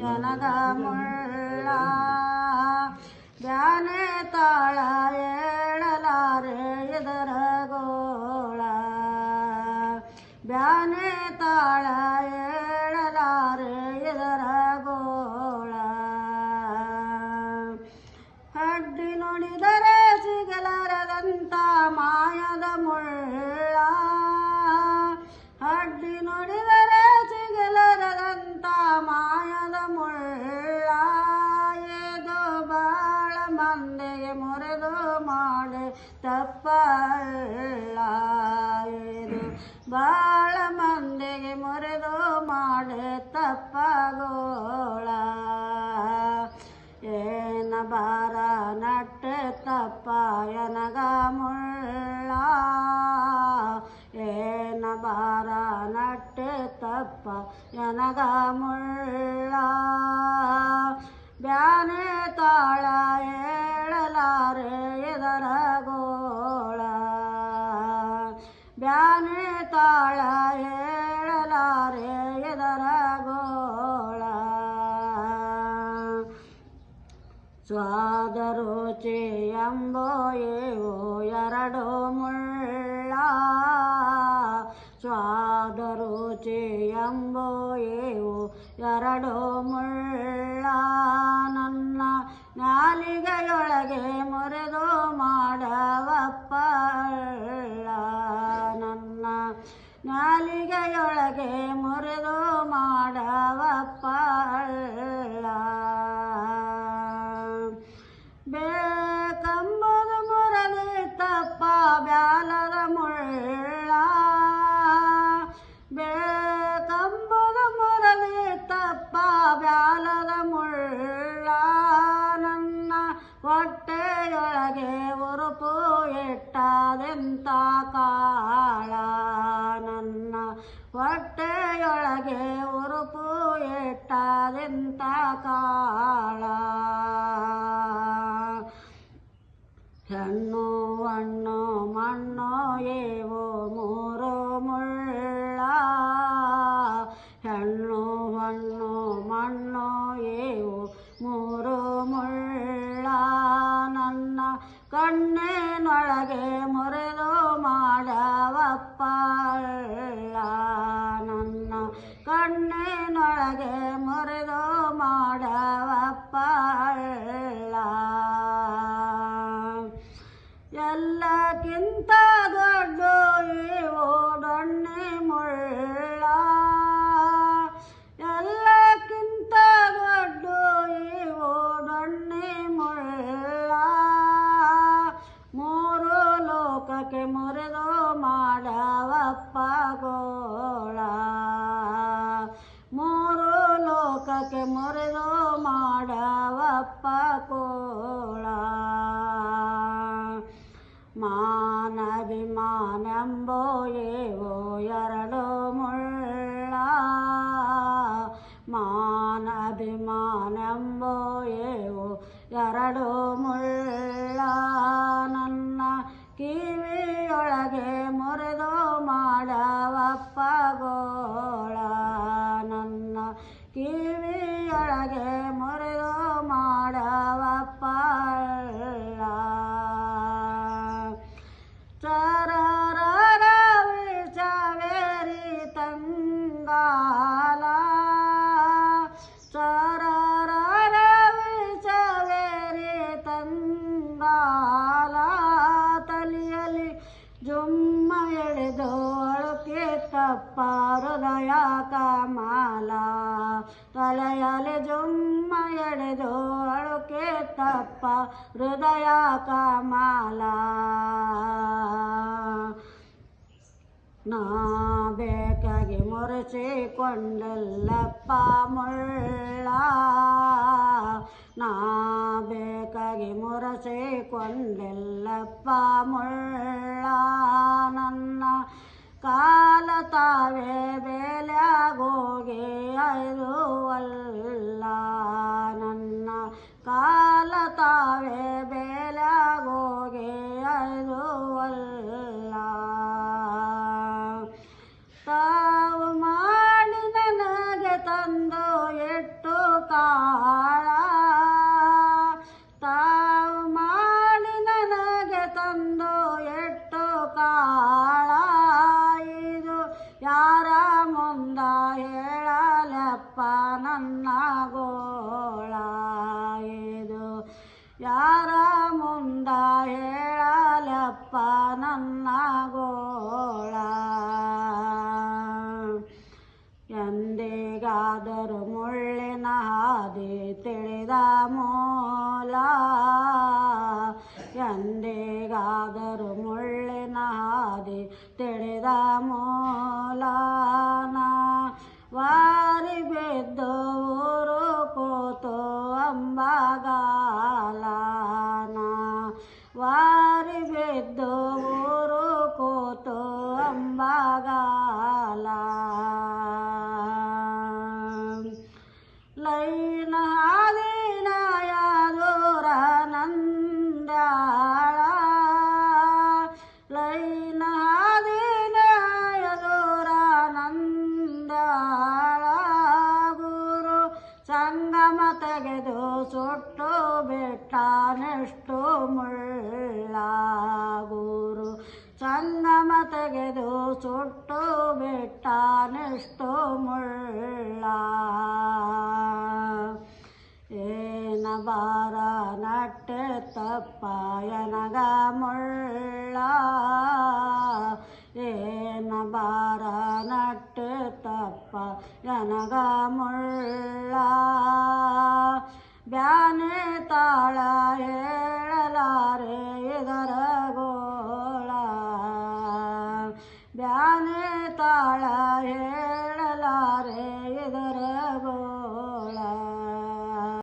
ನನಗ ಮುಳ್ಳ ಬ್ಯಾನೆ ತಾಳ ಏಳಲಾರೆ ಇದರ ಗೋಳ. ಬ್ಯಾನೆ ತಾಳ ಏಳಲಾರೆ ಇದರ ಗೋಳ. ಅಡ್ಡಿ ನುಡಿದರೆ ಸಿಗಲಾರದಂತ ಮಾಯದ ಮುಳ್ಳ. ಅಡ್ಡಿ ನುಡಿದರೆ ಮುಳ್ಳ ಏದು ಬಾಳ ಮಂದಿಗೆ ಮುರಿದು ಮಾಡಿ ತಪ್ಪಲ್ಲ ಇದು ಬಾಳ ಮಂದಿಗೆ ಮುರಿದು ಮಾಡಿ ತಪ್ಪಗೋಳ ಏನ ಬಾರ ನಟ್ಟ ತಪ್ಪ ಎನಗ ಮುಳ್ಳ ಏನ ಬಾರ ನಟ್ಟ ತಪ್ಪ ಎನಗ ಮುಳ್ಳ ಇದರ ಗೋಳ ಸ್ವಾದ ರುಚಿ ಎಂಬೋಯೇವೋ ಎರಡು ಮುಳ್ಳ ಸ್ವಾದ ರುಚಿ ಎಂಬೋಯೇವೋ ಎರಡು ಮುಳ್ಳ ನನ್ನ ನಾಲಿಗೆಯೊಳಗೆ ಮುರಿದು ಮಾಡವಪ್ಪ ನಾಲಿಗೆಯೊಳಗೆ ಮುರಿದು ಮಾಡವಪ್ಪ ಬೇಕಂಬುದು ಮುರದಿ ತಪ್ಪ ಬ್ಯಾಲದ ಮುಳ್ಳ. ಬೇಕಂಬುದು ಮುರದಿ ತಪ್ಪ ಬ್ಯಾಲದ ಮುಳ್ಳ. ನನ್ನ ಹೊಟ್ಟೆಯೊಳಗೆ ಉರುಪು ಇಟ್ಟದೆಂತ ಕಾಳ ಹೆಣ್ಣು ಹಣ್ಣು ಮಣ್ಣು ಏವೋ ಮೂರು ಮುಳ್ಳ ಹೆಣ್ಣು ಹಣ್ಣು ಮಣ್ಣು ಏವು ಮೂರು ಮುಳ್ಳ ನನ್ನ ಕಣ್ಣಿನೊಳಗೆ ಮುರಿದು ಮಾಡವಪ್ಪ ನನ್ನ ಕಣ್ಣಿನೊಳಗೆ ಮುರಿದು ಲೋಕಕ್ಕೆ ಮುರಿದು ಮಾಡವಪ್ಪ ಕೋಳ ಮಾನಭಿಮಾನೆಂಬೋ ಏವೋ ಎರಡು ಮುಳ್ಳ ಮಾನಭಿಮಾನೆಂಬೋ ಜುಮ್ಮ ಎಳೆದೋಳಕ್ಕೆ ಹೃದಯ ಕಮಾಲ ತಲೆಯಲೆ ಜುಮ್ಮ ಎಳೆದು ಅಳುಕೆ ತಪ್ಪ ಹೃದಯ ಕಮಾಲ ನಾ ಬೇಕಾಗಿ ಮುರಿಸಿಕೊಂಡಲ್ಲಪ್ಪ ಮುಳ್ಳ. ನಾ ಬೇಕಾಗಿ ಮುರಸಿಕೊಂಡೆಲ್ಲಪ್ಪ ಮುಳ್ಳ ನನ್ನ ಕಾಲ ತಾವೇ ಬೇಲ್ಯಾಗೋಗಿ ಐದುವಲ್ಲ ನನ್ನ. ಕಾಲ ತಾವೇ ಗೋಳಾಯದು. ಯಾರ ಮುಂದ ಹೇಳಲಪ್ಪ ನನ್ನ ಗೋಳ? ಎಂದಿಗಾದರೂ ಮುಳ್ಳಿನ ಹಾದಿ ತಿಳಿದ ಮೋಲ? ಎಂದಿಗಾದರೂ ಮುಳ್ಳಿನ ಹಾದಿ ತಿಳಿದ ಮೋಲಾ? ಅಂಬಗಾಲ ಲೈನ ಹಾದಿನ ಯಾದೂರ ನಂದ್ಯಾಳ ಲೈನ ಹಾದಿನ ಯಾದೂರ ನಂದ್ಯಾಳ ಗುರು ಸಂಗಮ ತೆಗೆದು ಸುಟ್ಟು ತೆಗೆದು ಸುಟ್ಟು ಬಿಟ್ಟನೆಷ್ಟು ಮುಳ್ಳ ಏನ ಬಾರ ನಟ್ಟೆ ತಪ್ಪ ಎನಗ ಮುಳ್ಳ ಏನ ಬಾರ ನಟ್ಟೆ ತಪ್ಪ ಎನಗ ಮುಳ್ಳ ಬ್ಯಾನೆ ತಾಳ